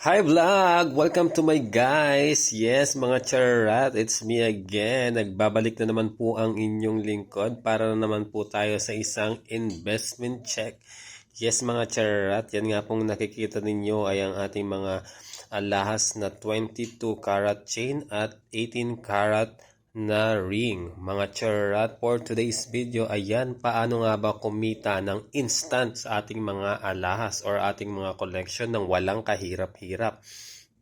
Hi vlog! Welcome to my guys! Yes, mga charat, it's me again. Nagbabalik na naman po ang inyong lingkod para na naman po tayo sa isang investment check. Yes, mga charat, yan nga pong nakikita ninyo ay ang ating mga alahas na 22 karat chain at 18 karat na ring. Mga charat, for today's video, ayan, paano nga ba kumita ng instant sa ating mga alahas or ating mga collection ng walang kahirap-hirap.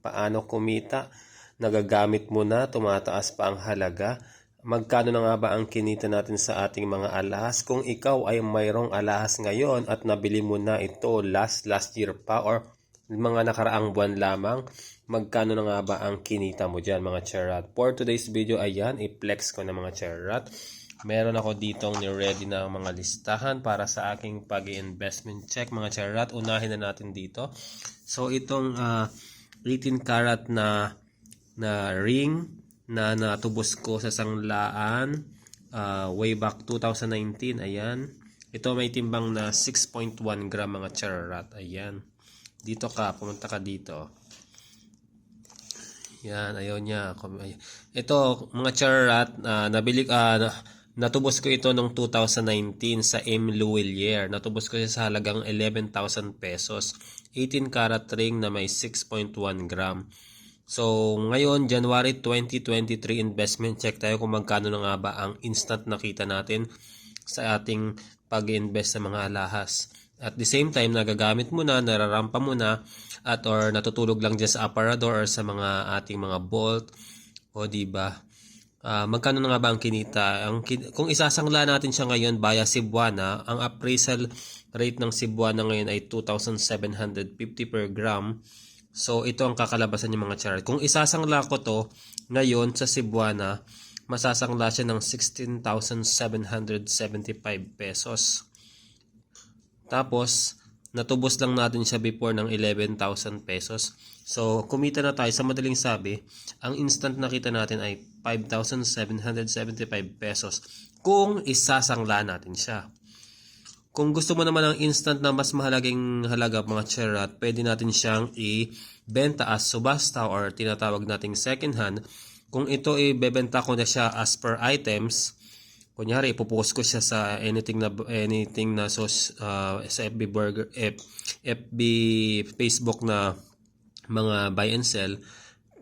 Paano kumita? Nagagamit mo na, tumataas pa ang halaga. Magkano na nga ba ang kinita natin sa ating mga alahas? Kung ikaw ay mayroong alahas ngayon at nabili mo na ito last last year pa or mga nakaraang buwan lamang, magkano na nga ba ang kinita mo dyan mga charat? For today's video, ayan, i-flex ko na mga charat. Meron ako ditong ni-ready na mga listahan para sa aking pag-investment check mga charat. Unahin na natin dito. So itong ah, 18 karat na na ring na natubos ko sa sanglaan ah, way back 2019. Ayan. Ito may timbang na 6.1 gram mga charat. Ayan. Dito ka, pumunta ka dito. Yan, ayaw niya. Ito, mga charat, uh, nabili, uh, natubos ko ito noong 2019 sa M. Louvillier. Natubos ko siya sa halagang 11,000 pesos. 18 karat ring na may 6.1 gram. So, ngayon, January 2023 investment check tayo kung magkano na nga ba ang instant nakita natin sa ating pag-invest sa mga alahas. At the same time, nagagamit mo na, nararampa mo na, at or natutulog lang dyan sa aparador or sa mga ating mga bolt. O di ba? Uh, magkano na nga ba ang kinita? Ang, kung isasangla natin siya ngayon via Cebuana, ang appraisal rate ng Cebuana ngayon ay 2,750 per gram. So, ito ang kakalabasan ng mga chart. Kung isasangla ko to ngayon sa Cebuana, masasangla siya ng 16,775 pesos. Tapos, natubos lang natin siya before ng 11,000 pesos. So, kumita na tayo. Sa madaling sabi, ang instant nakita natin ay 5,775 pesos kung isasangla natin siya. Kung gusto mo naman ng instant na mas mahalagang halaga mga charat, pwede natin siyang i-benta as subasta or tinatawag nating second hand. Kung ito i-bebenta ko na siya as per items, kunyari ipopost ko siya sa anything na anything na so, uh, sa FB burger F, FB Facebook na mga buy and sell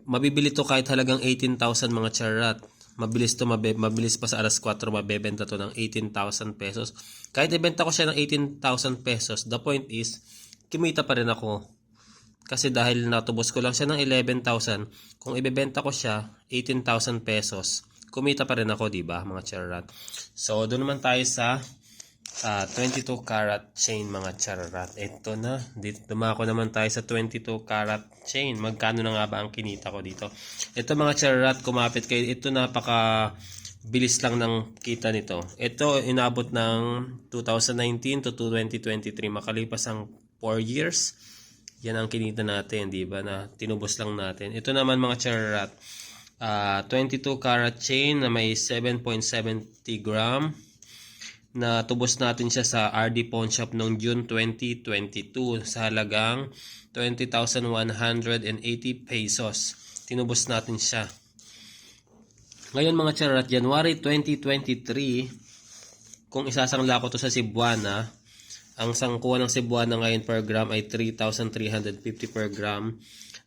mabibili to kahit halagang 18,000 mga charat. Mabilis to mabe, mabilis pa sa alas 4 mabebenta to ng 18,000 pesos. Kahit ibenta ko siya ng 18,000 pesos the point is kumita pa rin ako. Kasi dahil natubos ko lang siya ng 11,000 kung ibebenta ko siya 18,000 pesos kumita pa rin ako, di ba, mga charat. So, doon naman tayo sa uh, 22 karat chain, mga charat. Ito na, dito dumako naman tayo sa 22 karat chain. Magkano na nga ba ang kinita ko dito? Ito mga charat, kumapit kayo. Ito napaka bilis lang ng kita nito. Ito inabot ng 2019 to 2023 makalipas ang 4 years. Yan ang kinita natin, di ba? Na tinubos lang natin. Ito naman mga charat uh, 22 karat chain na may 7.70 gram na tubos natin siya sa RD Pawn Shop noong June 2022 sa halagang 20,180 pesos. Tinubos natin siya. Ngayon mga charat, January 2023, kung isasangla ko to sa Cebuana, ang sangkuha ng Cebuana ngayon per gram ay 3,350 per gram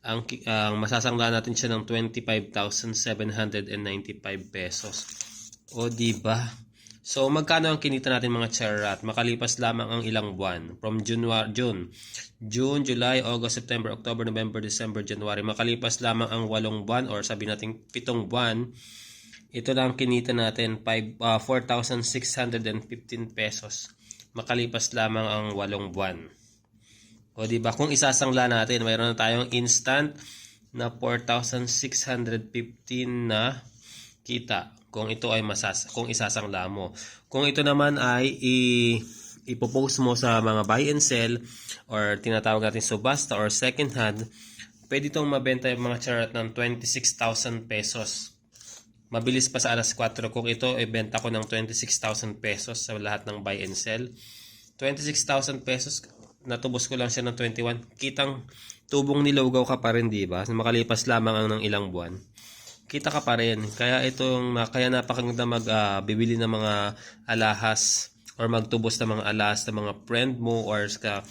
ang, ang masasangla natin siya ng 25,795 pesos. O di ba? So magkano ang kinita natin mga charat? Makalipas lamang ang ilang buwan from June, June, June, July, August, September, October, November, December, January. Makalipas lamang ang walong buwan or sabi natin pitong buwan. Ito lang kinita natin 5 uh, 4,615 pesos. Makalipas lamang ang walong buwan. O di ba kung isasangla natin, mayroon na tayong instant na 4,615 na kita kung ito ay masas kung isasangla mo. Kung ito naman ay i ipopost mo sa mga buy and sell or tinatawag natin subasta or second hand, pwede itong mabenta yung mga charat ng 26,000 pesos. Mabilis pa sa alas 4 kung ito ay benta ko ng 26,000 pesos sa lahat ng buy and sell. 26,000 pesos natubos ko lang siya ng 21. Kitang tubong nilugaw ka pa rin, di ba? Makalipas lamang ang ng ilang buwan. Kita ka pa rin. Kaya itong, kaya napakaganda mag bibili ng mga alahas or magtubos ng mga alahas ng mga friend mo or ka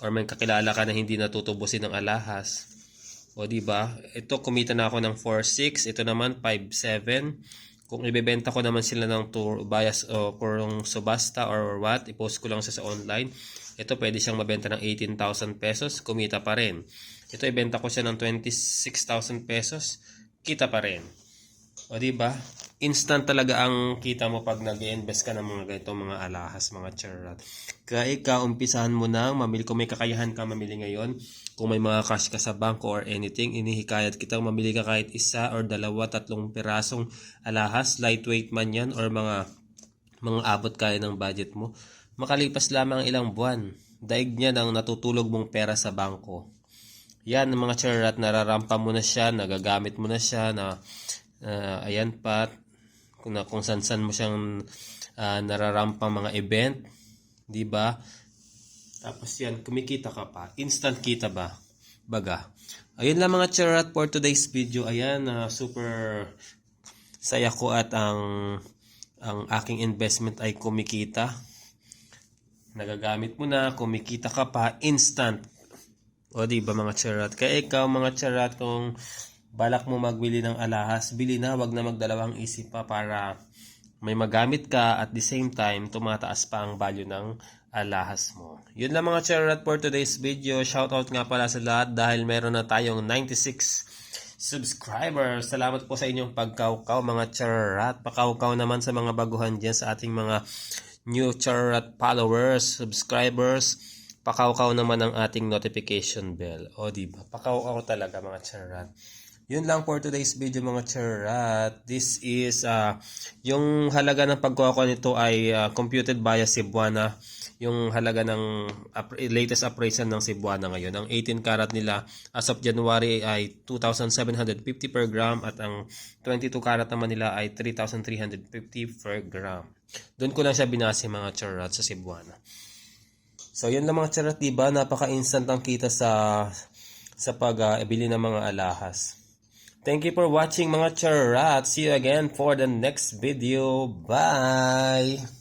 or may kakilala ka na hindi natutubusin ng alahas. O di ba? Ito kumita na ako ng 4.6, ito naman 5.7. Kung ibebenta ko naman sila ng tour bias o kung subasta or what, i-post ko lang sa sa online. Ito pwede siyang mabenta ng 18,000 pesos, kumita pa rin. Ito ibenta ko siya ng 26,000 pesos, kita pa rin. O di ba? Instant talaga ang kita mo pag nag-invest ka ng mga ganito mga alahas, mga charat. Kaya ikaw, umpisahan mo nang mamili. Kung may kakayahan ka mamili ngayon, kung may mga cash ka sa bangko or anything, inihikayat kitang mamili ka kahit isa or dalawa, tatlong pirasong alahas, lightweight man yan or mga mga abot kaya ng budget mo. Makalipas lamang ang ilang buwan, daig niya ng natutulog mong pera sa bangko. Yan, mga charat, nararampa mo na siya, nagagamit mo na siya, na ah, ayan pa, kung, na, kung san-san mo siyang ah, nararampang mga event, di ba? Tapos yan, kumikita ka pa. Instant kita ba? Baga. Ayun lang mga charat for today's video. Ayan, ah, super saya ko at ang ang aking investment ay kumikita. Nagagamit mo na, kumikita ka pa, instant. O di ba mga charat? Kaya ikaw mga charat, kung balak mo magbili ng alahas, bili na, wag na magdalawang isip pa para may magamit ka at the same time tumataas pa ang value ng alahas mo. Yun lang mga charat for today's video. Shoutout nga pala sa lahat dahil meron na tayong 96 subscribers. Salamat po sa inyong pagkaukaw mga charat. Pakaukaw naman sa mga baguhan dyan sa ating mga new charat followers, subscribers. Pakaukaw naman ang ating notification bell. O diba? Pakaukaw talaga mga charat. Yun lang for today's video mga charat. This is uh, yung halaga ng pagkuha nito ay uh, computed by Cebuana. Yung halaga ng ap- latest appraisal ng Cebuana ngayon. Ang 18 karat nila as of January ay 2,750 per gram at ang 22 karat naman nila ay 3,350 per gram. Doon ko lang siya binase mga charat sa Cebuana. So, yun lang mga charat, diba? Napaka-instant ang kita sa sa pag-ibili ng mga alahas. Thank you for watching mga charat. See you again for the next video. Bye!